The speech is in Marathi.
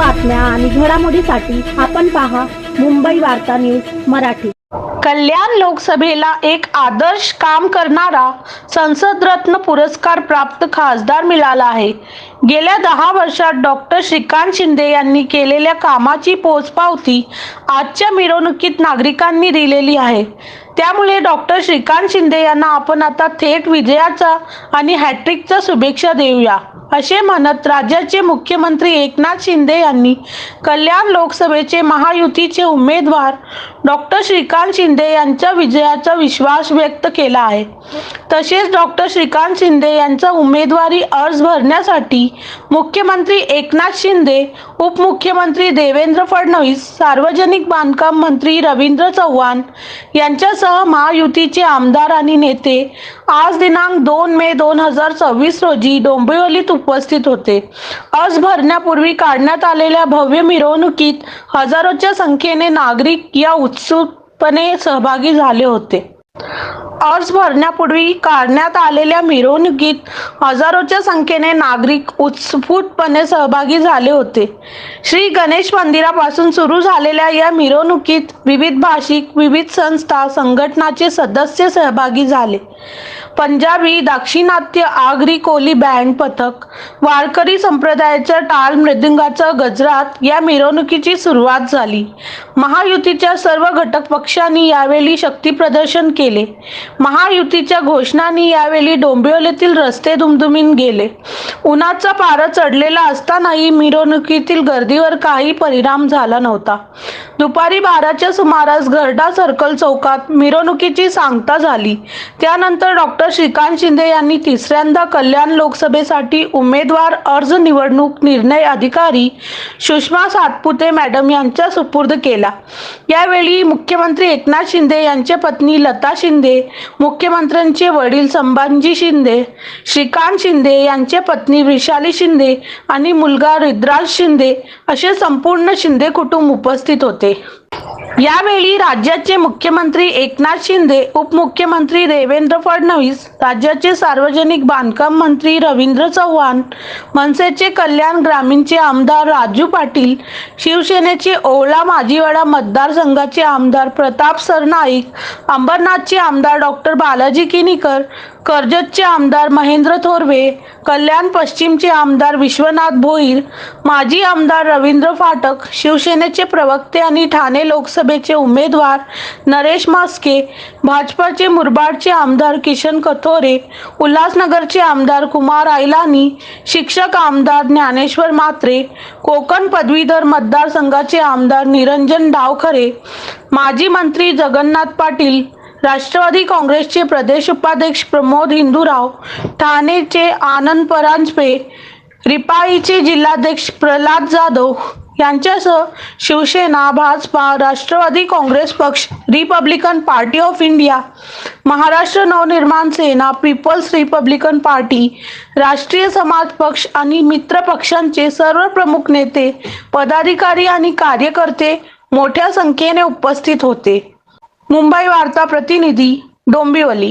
बातम्या आणि घडामोडीसाठी आपण पहा मुंबई वार्ता न्यूज मराठी. कल्याण लोकसभेला एक आदर्श काम करणारा संसद रत्न पुरस्कार प्राप्त खासदार मिळाला आहे. गेल्या दहा वर्षात डॉक्टर श्रीकांत शिंदे यांनी केलेल्या कामाची पोचपावती आजच्या मिरवणुकीत नागरिकांनी दिलेली आहे. त्यामुळे डॉक्टर श्रीकांत शिंदे यांना आपण आता थेट विजयाचा आणि हॅट्रिकचा शुभेच्छा देऊया असे म्हणत राज्याचे मुख्यमंत्री एकनाथ शिंदे यांनी कल्याण लोकसभेचे महायुतीचे उमेदवार डॉक्टर श्रीकांत शिंदे यांच्या विजयाचा विश्वास व्यक्त केला आहे. तसेच डॉक्टर श्रीकांत शिंदे यांचा उमेदवारी अर्ज भरण्यासाठी मुख्यमंत्री एकनाथ शिंदे उपमुख्यमंत्री देवेंद्र फडणवीस सार्वजनिक बांधकाम मंत्री रवींद्र चव्हाण यांच्यासह महायुतीचे आमदार आणि नेते आज दिनांक दोन मे दोन हजार सव्वीस रोजी डोंबिवलीत उपस्थित होते. अर्ज भरण्यापूर्वी काढण्यात आलेल्या भव्य मिरवणुकीत हजारोच्या संख्येने नागरिक या उत्सुकपणे सहभागी झाले होते. अर्ज भरण्यापूर्वी काढण्यात आलेल्या मिरवणुकीत हजारोच्या संख्येने नागरिक उत्स्फूर्तपणे सहभागी झाले होते. श्री गणेश मंदिरापासून सुरू झालेल्या या मिरवणुकीत विविध भाषिक विविध संस्था संघटनाचे सदस्य सहभागी झाले. पंजाबी दाक्षिणात्य आगरी कोली बँड पथक वारकरी संप्रदायाच्या टाळ मृदुंगाचा गजरात या मिरवणुकीची सुरुवात झाली. महायुतीच्या सर्व घटक पक्षांनी यावेळी शक्ती प्रदर्शन केले. महायुतीच्या घोषणांनी यावेळी डोंबिवलीतील रस्ते दुमदुमीन गेले. उन्हाचा पारा चढलेला असतानाही मिरवणुकीतील गर्दीवर काही परिणाम झाला नव्हता. दुपारी बाराच्या सुमारास घरडा सर्कल चौकात मिरवणुकीची सांगता झाली. त्यानंतर डॉक्टर श्रीकांत शिंदे यांनी तिसऱ्यांदा कल्याण लोकसभेसाठी उमेदवार अर्ज निवडणूक निर्णय अधिकारी सुषमा सातपुते मॅडम यांच्या सुपूर्द केला. यावेळी मुख्यमंत्री एकनाथ शिंदे यांचे पत्नी लता शिंदे मुख्यमंत्र्यांचे वडील संभाजी शिंदे श्रीकांत शिंदे यांचे पत्नी विशाली शिंदे आणि मुलगा रुद्राज शिंदे असे संपूर्ण शिंदे कुटुंब उपस्थित होते. यावेळी राज्याचे मुख्यमंत्री एकनाथ शिंदे उपमुख्यमंत्री देवेंद्र फडणवीस राज्याचे सार्वजनिक बांधकाम मंत्री रवींद्र चव्हाण मनसेचे कल्याण ग्रामीणचे आमदार राजू पाटील शिवसेनेचे ओला माजीवाडा मतदारसंघाचे आमदार प्रताप सरनाईक अंबरनाथचे आमदार डॉक्टर बालाजी किनीकर कर्जतचे आमदार महेंद्र थोरवे कल्याण पश्चिमचे आमदार विश्वनाथ भोईर माजी आमदार रवींद्र फाटक शिवसेनेचे प्रवक्ते आणि ठाणे लोकसभेचे उमेदवार नरेश मास्के भाजपाचे मुरबाडचे आमदार किशन कथोरे उल्हासनगरचे आमदार कुमार आयलानी शिक्षक आमदार ज्ञानेश्वर मात्रे कोकण पदवीधर मतदारसंघाचे आमदार निरंजन डावखरे माजी मंत्री जगन्नाथ पाटील राष्ट्रवादी काँग्रेसचे प्रदेश उपाध्यक्ष प्रमोद हिंदूराव ठाणेचे आनंद परांजपे रिपाईचे जिल्हाध्यक्ष प्रल्हाद जाधव यांच्यासह शिवसेना भाजपा राष्ट्रवादी काँग्रेस पक्ष Republican Party of India Maharashtra Navnirman Sena Peoples Republican Party Rashtriya Samaj Paksha आणि मित्र पक्षांचे सर्व प्रमुख नेते पदाधिकारी आणि कार्यकर्ते मोठ्या संख्येने उपस्थित होते. मुंबई वार्ता प्रतिनिधी डोंबिवली.